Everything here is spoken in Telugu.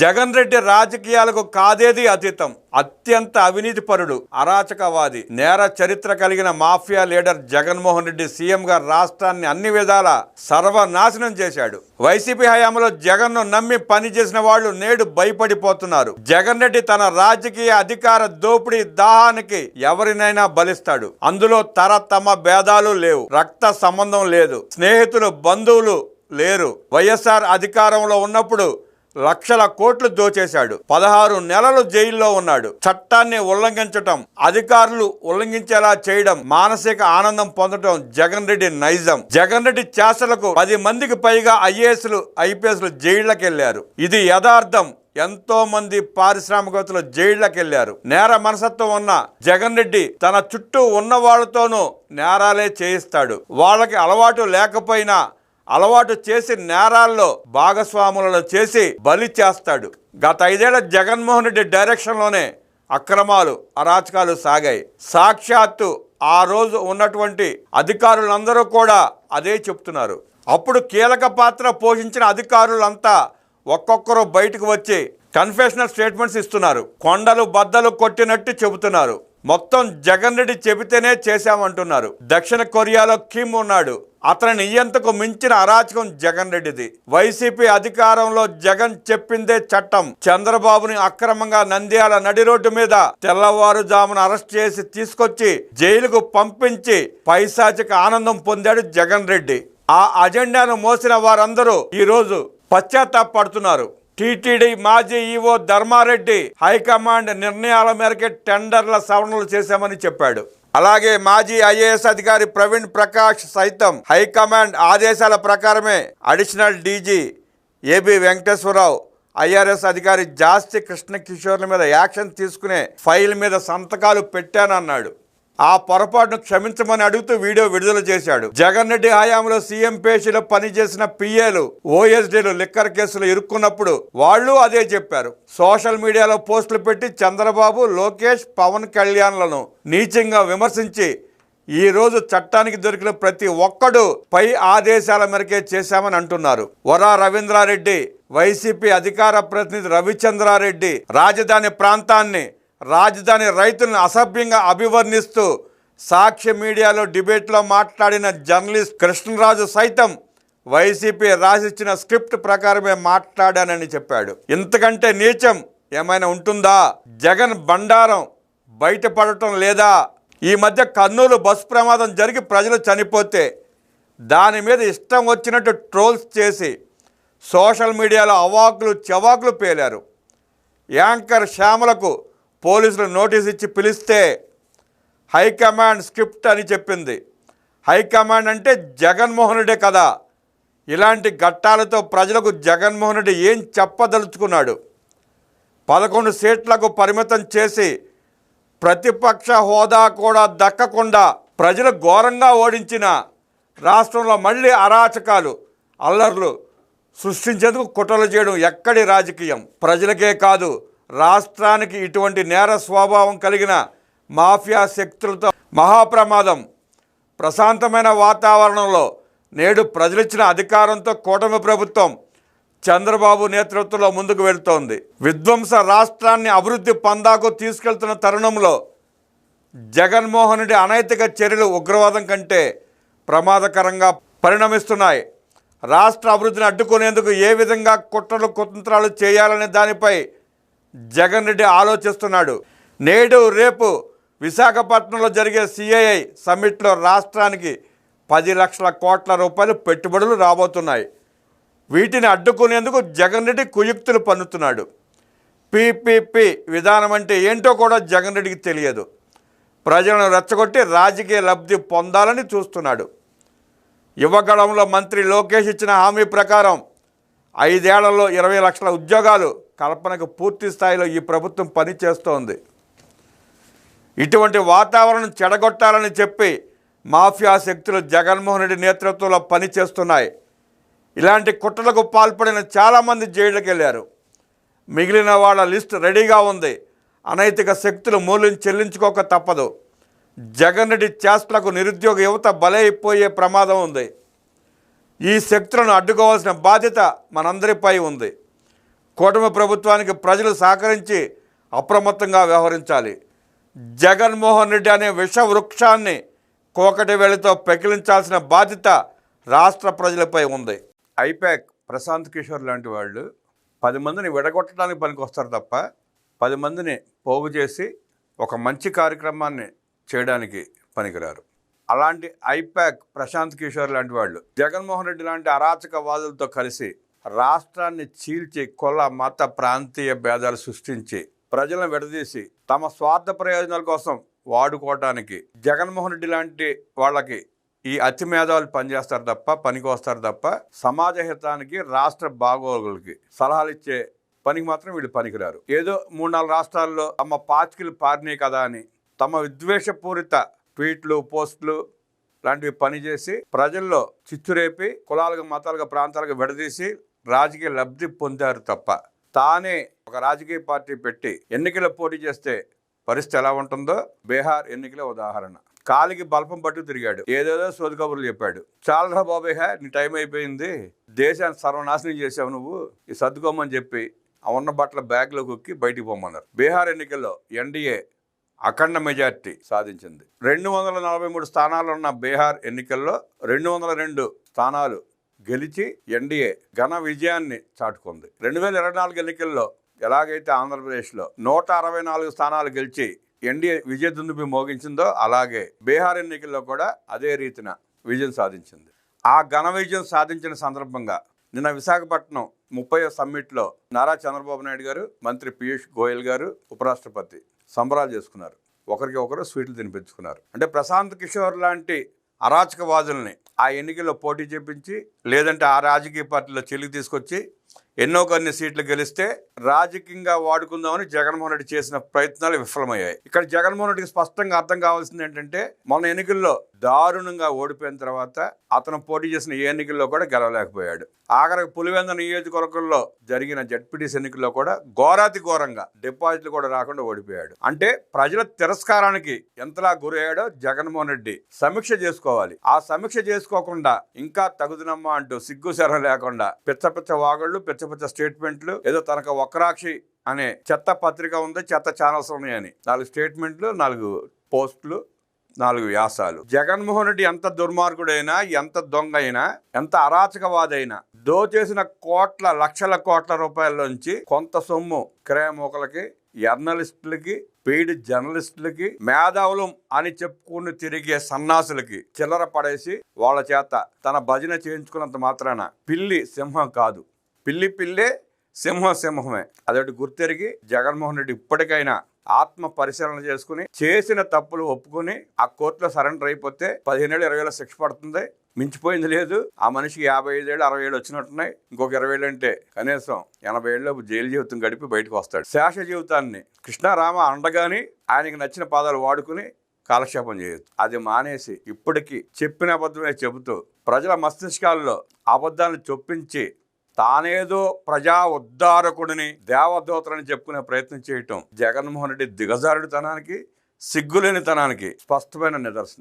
జగన్ రెడ్డి రాజకీయాలకు కాదేది అతీతం? అత్యంత అవినీతిపరుడు అరాచకవాది నేర చరిత్ర కలిగిన మాఫియా లీడర్ జగన్మోహన్ రెడ్డి సీఎంగా రాష్ట్రాన్ని అన్ని విధాల సర్వనాశనం చేశాడు. వైసీపీ హయాంలో జగన్ను నమ్మి పనిచేసిన వాళ్ళు నేడు భయపడిపోతున్నారు. జగన్ రెడ్డి తన రాజకీయ అధికార దోపిడీ దాహానికి ఎవరినైనా బలిస్తాడు. అందులో తరతమ భేదాలు లేవు రక్త సంబంధం లేదు స్నేహితులు బంధువులు లేరు. వైఎస్ఆర్ అధికారంలో ఉన్నప్పుడు లక్షల కోట్లు దోచేశాడు. పదహారు నెలలు జైల్లో ఉన్నాడు. చట్టాన్ని ఉల్లంఘించటం అధికారులు ఉల్లంఘించేలా చేయడం మానసిక ఆనందం పొందడం జగన్ రెడ్డి నైజం. జగన్ రెడ్డి చేసలకు పది మందికి పైగా ఐఏఎస్లు ఐపీఎస్లు జైళ్ళకు వెళ్ళారు ఇది యథార్థం. ఎంతో మంది పారిశ్రామికవేత్తలు జైళ్ళకు వెళ్ళారు నేర మనసత్వం ఉన్న జగన్ రెడ్డి తన చుట్టూ ఉన్న వాళ్ళతోనూ నేరాలే చేయిస్తాడు. వాళ్ళకి అలవాటు లేకపోయినా అలవాటు చేసి నేరాల్లో భాగస్వాములను చేసి బలి చేస్తాడు. గత ఐదేళ్ళ జగన్మోహన్ రెడ్డి డైరెక్షన్లోనే అక్రమాలు అరాచకాలు సాగాయి. సాక్షాత్తు ఆ రోజు ఉన్నటువంటి అధికారులందరూ కూడా అదే చెప్తున్నారు. అప్పుడు కీలక పాత్ర పోషించిన అధికారులంతా ఒక్కొక్కరు బయటకు వచ్చి కన్ఫెషనల్ స్టేట్మెంట్స్ ఇస్తున్నారు. కొండలు బద్దలు కొట్టినట్టు చెబుతున్నారు. మొత్తం జగన్ రెడ్డి చెబితేనే చేశామంటున్నారు. దక్షిణ కొరియాలో కిమ్ ఉన్నాడు. అతని నియంతకు మించిన అరాచకం జగన్ రెడ్డిది. వైసీపీ అధికారంలో జగన్ చెప్పిందే చట్టం. చంద్రబాబుని అక్రమంగా నంద్యాల నడి రోడ్డు మీద తెల్లవారుజామున అరెస్ట్ చేసి తీసుకొచ్చి జైలుకు పంపించి పైశాచిక ఆనందం పొందాడు జగన్ రెడ్డి. ఆ అజెండాను మోసిన వారందరూ ఈరోజు పశ్చాత్తాపడుతున్నారు. టీటీడీ మాజీ ఈవో ధర్మారెడ్డి హైకమాండ్ నిర్ణయాల మేరకే టెండర్ల సవరణలు చేశామని చెప్పాడు. అలాగే మాజీ ఐఏఎస్ అధికారి ప్రవీణ్ ప్రకాష్ సైతం హైకమాండ్ ఆదేశాల ప్రకారమే additional DG AB Venkateswara Rao IRS అధికారి జాస్తి కృష్ణ కిషోర్ల మీద యాక్షన్ తీసుకునే ఫైల్ మీద సంతకాలు పెట్టానన్నాడు. ఆ పొరపాటును క్షమించమని అడుగుతూ వీడియో విడుదల చేశాడు. జగన్ రెడ్డి హయాంలో సీఎం పేషీలో పనిచేసిన పిఏలు ఓఎస్డీలు లిక్కర్ కేసులు ఇరుక్కున్నప్పుడు వాళ్ళు అదే చెప్పారు. సోషల్ మీడియాలో పోస్టులు పెట్టి చంద్రబాబు లోకేష్ పవన్ కళ్యాణ్లను నీచంగా విమర్శించి ఈ రోజు చట్టానికి దొరికిన ప్రతి ఒక్కడు పై ఆదేశాల మేరకే చేశామని అంటున్నారు. వరా రవీంద్రారెడ్డి వైసీపీ అధికార ప్రతినిధి రవిచంద్రారెడ్డి రాజధాని ప్రాంతాన్ని రాజధాని రైతులను అసభ్యంగా అభివర్ణిస్తూ సాక్ష్య మీడియాలో డిబేట్లో మాట్లాడిన జర్నలిస్ట్ కృష్ణరాజు సైతం వైసీపీ రాసిచ్చిన స్క్రిప్ట్ ప్రకారమే మాట్లాడానని చెప్పాడు. ఇంతకంటే నీచం ఏమైనా ఉంటుందా? జగన్ బండారం బయటపడటం లేదా? ఈ మధ్య కర్నూలు బస్ ప్రమాదం జరిగి ప్రజలు చనిపోతే దాని మీద ఇష్టం వచ్చినట్టు ట్రోల్స్ చేసి సోషల్ మీడియాలో అవాకులు చెవాకులు పేలారు. యాంకర్ శ్యామలకు పోలీసులు నోటీస్ ఇచ్చి పిలిస్తే హైకమాండ్ స్క్రిప్ట్ అని చెప్పింది. హైకమాండ్ అంటే జగన్మోహన్ రెడ్డే కదా. ఇలాంటి ఘట్టాలతో ప్రజలకు జగన్మోహన్ రెడ్డి ఏం చెప్పదలుచుకున్నాడు? పదకొండు సీట్లకు పరిమితం చేసి ప్రతిపక్ష హోదా కూడా దక్కకుండా ప్రజలు ఘోరంగా ఓడించిన రాష్ట్రంలో మళ్ళీ అరాచకాలు అల్లర్లు సృష్టించేందుకు కుట్రలు చేయడం ఎక్కడి రాజకీయం? ప్రజలకే కాదు రాష్ట్రానికి ఇటువంటి నేర స్వభావం కలిగిన మాఫియా శక్తులతో మహాప్రమాదం. ప్రశాంతమైన వాతావరణంలో నేడు ప్రజలిచ్చిన అధికారంతో కూటమి ప్రభుత్వం చంద్రబాబు నేతృత్వంలో ముందుకు వెళుతోంది. విధ్వంస రాష్ట్రాన్ని అభివృద్ధి పందాకు తీసుకెళ్తున్న తరుణంలో జగన్మోహన్ రెడ్డి అనైతిక చర్యలు ఉగ్రవాదం కంటే ప్రమాదకరంగా పరిణమిస్తున్నాయి. రాష్ట్ర అభివృద్ధిని అడ్డుకునేందుకు ఏ విధంగా కుట్రలు కుతంత్రాలు చేయాలనే దానిపై జగన్ రెడ్డి ఆలోచిస్తున్నాడు. నేడు రేపు విశాఖపట్నంలో జరిగే సిఐఐ సమ్మిట్లో రాష్ట్రానికి పది లక్షల కోట్ల రూపాయలు పెట్టుబడులు రాబోతున్నాయి. వీటిని అడ్డుకునేందుకు జగన్ రెడ్డి కుయుక్తులు పన్నుతున్నాడు. పీపీపీ విధానం అంటే ఏంటో కూడా జగన్ రెడ్డికి తెలియదు. ప్రజలను రెచ్చగొట్టి రాజకీయ లబ్ధి పొందాలని చూస్తున్నాడు. యువగళంలో మంత్రి లోకేష్ ఇచ్చిన హామీ ప్రకారం ఐదేళ్ళలో ఇరవై లక్షల ఉద్యోగాలు కల్పనకు పూర్తి స్థాయిలో ఈ ప్రభుత్వం పనిచేస్తోంది. ఇటువంటి వాతావరణం చెడగొట్టాలని చెప్పి మాఫియా శక్తులు జగన్మోహన్ రెడ్డి నేతృత్వంలో పనిచేస్తున్నాయి. ఇలాంటి కుట్రలకు పాల్పడిన చాలామంది జైళ్ళకి వెళ్ళారు. మిగిలిన వాళ్ళ లిస్ట్ రెడీగా ఉంది. అనైతిక శక్తులు మూల్యం చెల్లించుకోక తప్పదు. జగన్ రెడ్డి చేష్టలకు నిరుద్యోగ యువత బలైపోయే ప్రమాదం ఉంది. ఈ శక్తులను అడ్డుకోవాల్సిన బాధ్యత మనందరిపై ఉంది. కూటమి ప్రభుత్వానికి ప్రజలు సహకరించి అప్రమత్తంగా వ్యవహరించాలి. జగన్మోహన్ రెడ్డి అనే విష వృక్షాన్ని కోకటి వేళతో పెకిలించాల్సిన బాధ్యత రాష్ట్ర ప్రజలపై ఉంది. ఐపాక్ ప్రశాంత్ కిషోర్ లాంటి వాళ్ళు పది మందిని విడగొట్టడానికి పనికి వస్తారు తప్ప పది మందిని పోగు చేసి ఒక మంచి కార్యక్రమాన్ని చేయడానికి పనికిరారు. అలాంటి ఐపాక్ ప్రశాంత్ కిషోర్ లాంటి వాళ్ళు జగన్మోహన్ రెడ్డి లాంటి అరాచకవాదులతో కలిసి రాష్ట్రాన్ని చీల్చి కుల మత ప్రాంతీయ భేదాలు సృష్టించి ప్రజలను విడదీసి తమ స్వార్థ ప్రయోజనాల కోసం వాడుకోవటానికి జగన్మోహన్ రెడ్డి లాంటి వాళ్ళకి ఈ అతి మేధావులు పనిచేస్తారు తప్ప పనికి వస్తారు తప్ప సమాజ హితానికి రాష్ట్ర బాగోగులకి సలహాలు ఇచ్చే పనికి మాత్రం వీళ్ళు పనికిరారు. ఏదో మూడు నాలుగు రాష్ట్రాల్లో తమ పాచికలు పారినాయి కదా అని తమ విద్వేషపూరిత ట్వీట్లు పోస్టులు లాంటివి పనిచేసి ప్రజల్లో చిచ్చురేపి కులాలుగా మతాలుగా ప్రాంతాలుగా విడదీసి రాజకీయ లబ్ధి పొందారు తప్ప తానే ఒక రాజకీయ పార్టీ పెట్టి ఎన్నికల పోటీ చేస్తే పరిస్థితి ఎలా ఉంటుందో బీహార్ ఎన్నికల ఉదాహరణ. కాలికి బల్పం పట్టు తిరిగాడు. ఏదేదో సోది కబుర్లు చెప్పాడు. చాలరా బాబాయ్ హే, నీ టైం అయిపోయింది. దేశాన్ని సర్వనాశనం చేసావు నువ్వు. ఈ సర్దుకోమని చెప్పి ఆ ఉన్న బట్టల బ్యాగ్లో కుక్కి బయటికి పోమన్నారు. బీహార్ ఎన్నికల్లో ఎన్డీఏ అఖండ మెజార్టీ సాధించింది. రెండు వందల నలభై మూడు స్థానాలు ఉన్న బీహార్ ఎన్నికల్లో రెండు వందల రెండు స్థానాలు గెలిచి ఎన్డీఏ ఘన విజయాన్ని చాటుకుంది. రెండు వేల ఇరవై నాలుగు ఎన్నికల్లో ఎలాగైతే ఆంధ్రప్రదేశ్లో నూట అరవై నాలుగు స్థానాలు గెలిచి ఎన్డీఏ విజయ దుందుబి మోగించిందో అలాగే బీహార్ ఎన్నికల్లో కూడా అదే రీతిన విజయం సాధించింది. ఆ ఘన విజయం సాధించిన సందర్భంగా నిన్న విశాఖపట్నం ముప్పై సమ్మిట్లో నారా చంద్రబాబు నాయుడు గారు మంత్రి పీయూష్ గోయల్ గారు ఉపరాష్ట్రపతి సంబరాలు చేసుకున్నారు. ఒకరికి ఒకరు స్వీట్లు తినిపించుకున్నారు. అంటే ప్రశాంత్ కిషోర్ లాంటి అరాచకవాదుల్ని ఆ ఎన్నికల్లో పోటీ చేపించి లేదంటే ఆ రాజకీయ పార్టీలో చెల్లికి తీసుకొచ్చి ఎన్నో కొన్ని సీట్లు గెలిస్తే రాజకీయంగా వాడుకుందామని జగన్మోహన్ రెడ్డి చేసిన ప్రయత్నాలు విఫలమయ్యాయి. ఇక్కడ జగన్మోహన్ రెడ్డికి స్పష్టంగా అర్థం కావాల్సింది ఏంటంటే మొన్న ఎన్నికల్లో దారుణంగా ఓడిపోయిన తర్వాత అతను పోటీ చేసిన ఏ ఎన్నికల్లో కూడా గెలవలేకపోయాడు. ఆఖరికి పులివెంద నియోజకవర్గంలో జరిగిన జడ్పీటీసీ ఎన్నికల్లో కూడా ఘోరాతి ఘోరంగా డిపాజిట్లు కూడా రాకుండా ఓడిపోయాడు. అంటే ప్రజల తిరస్కారానికి ఎంతలా గురయ్యాడో జగన్మోహన్ రెడ్డి సమీక్ష చేసుకోవాలి. ఆ సమీక్ష చేసుకోకుండా ఇంకా తగుదనమ్మా అంటూ సిగ్గు శరం లేకుండా పిచ్చ పిచ్చ వాగుళ్ళు పిచ్చ పిచ్చ స్టేట్మెంట్లు ఏదో తనకు ఒక్కరాక్షి అనే చెత్త పత్రిక ఉంది చెత్త ఛానల్స్ ఉన్నాయని. నాలుగు స్టేట్మెంట్లు నాలుగు పోస్టులు నాలుగు వ్యాసాలు. జగన్మోహన్ రెడ్డి ఎంత దుర్మార్గుడైనా ఎంత దొంగ అయినా ఎంత అరాచకవాదైనా దోచేసిన కోట్ల లక్షల కోట్ల రూపాయల్లోంచి కొంత సొమ్ము క్రయమూకలకి జర్నలిస్టులకి పెయిడ్ జర్నలిస్టులకి మేధావులం అని చెప్పుకుని తిరిగే సన్నాసులకి చిల్లర పడేసి వాళ్ళ చేత తన భజన చేయించుకున్నంత మాత్రాన పిల్లి సింహం కాదు. పిల్లి పిల్లే సింహం సింహమే. అదొకటి గుర్తెరిగి జగన్మోహన్ రెడ్డి ఇప్పటికైనా ఆత్మ పరిశీలన చేసుకుని చేసిన తప్పులు ఒప్పుకొని ఆ కోర్టులో సరెండర్ అయిపోతే పదిహేనేళ్ళు ఇరవై ఏళ్ళ శిక్ష పడుతుంది. మించిపోయింది లేదు. ఆ మనిషికి యాభై ఐదేళ్ళు అరవై ఏళ్ళు వచ్చినట్టున్నాయి. ఇంకొక ఇరవై ఏళ్ళు అంటే కనీసం ఎనభై ఏళ్ళు జైలు జీవితం గడిపి బయటకు వస్తాడు. శేష జీవితాన్ని కృష్ణారామ అండగాని ఆయనకి నచ్చిన పాదాలు వాడుకుని కాలక్షేపం చేయొచ్చు అది మానేసి ఇప్పటికీ చెప్పిన అబద్ధమే చెబుతూ ప్రజల మస్తిష్కాల్లో అబద్ధాలను చొప్పించి తానేదో ప్రజా ఉద్ధారకుడిని దేవదూతలని చెప్పుకునే ప్రయత్నం చేయటం జగన్మోహన్ రెడ్డి దిగజారుడితనానికి సిగ్గులేనితనానికి స్పష్టమైన నిదర్శనం.